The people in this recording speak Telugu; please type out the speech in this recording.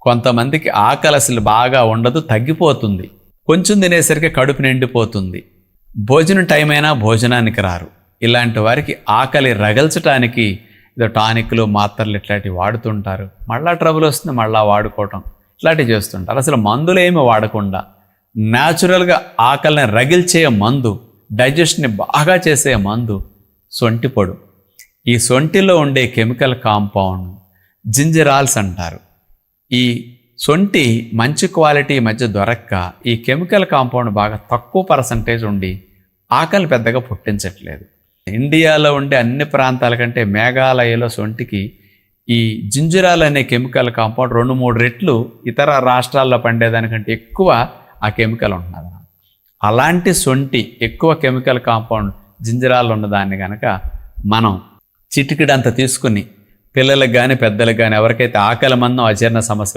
కొంతమందికి ఆకలి అసలు బాగా ఉండదు తగ్గిపోతుంది. కొంచెం తినేసరికి కడుపు నిండిపోతుంది. భోజనం టైం అయినా భోజనానికి రారు. ఇలాంటి వారికి ఆకలి రగల్చటానికి ఏదో టానిక్లు మాత్రలు ఇట్లాంటివి వాడుతుంటారు. మళ్ళా ట్రబుల్ వస్తుంది మళ్ళా వాడుకోవటం. ఇట్లాంటివి చేస్తుంటారు. అసలు మందులు ఏమి వాడకుండా న్యాచురల్గా ఆకలిని రగిల్చే మందు డైజెషన్ని బాగా చేసే మందు సొంటి పొడు. ఈ సొంటిలో ఉండే కెమికల్ కాంపౌండ్ జింజరాల్స్ అంటారు. ఈ సొంటి మంచి క్వాలిటీ మధ్య దొరక్క ఈ కెమికల్ కాంపౌండ్ బాగా తక్కువ పర్సంటేజ్ ఉండి ఆకలి పెద్దగా పుట్టించట్లేదు. ఇండియాలో ఉండే అన్ని ప్రాంతాల కంటే మేఘాలయలో సొంటికి ఈ జింజరాల్ అనే కెమికల్ కాంపౌండ్ రెండు మూడు రెట్లు ఇతర రాష్ట్రాల్లో పండేదానికంటే ఎక్కువ ఆ కెమికల్ ఉంటున్నది. అలాంటి సొంటి ఎక్కువ కెమికల్ కాంపౌండ్ జింజరాలు ఉన్నదాన్ని కనుక మనం చిటికిడంత తీసుకుని పిల్లలకు కానీ పెద్దలకు కానీ ఎవరికైతే ఆకలి మందం అజీర్ణ సమస్యలు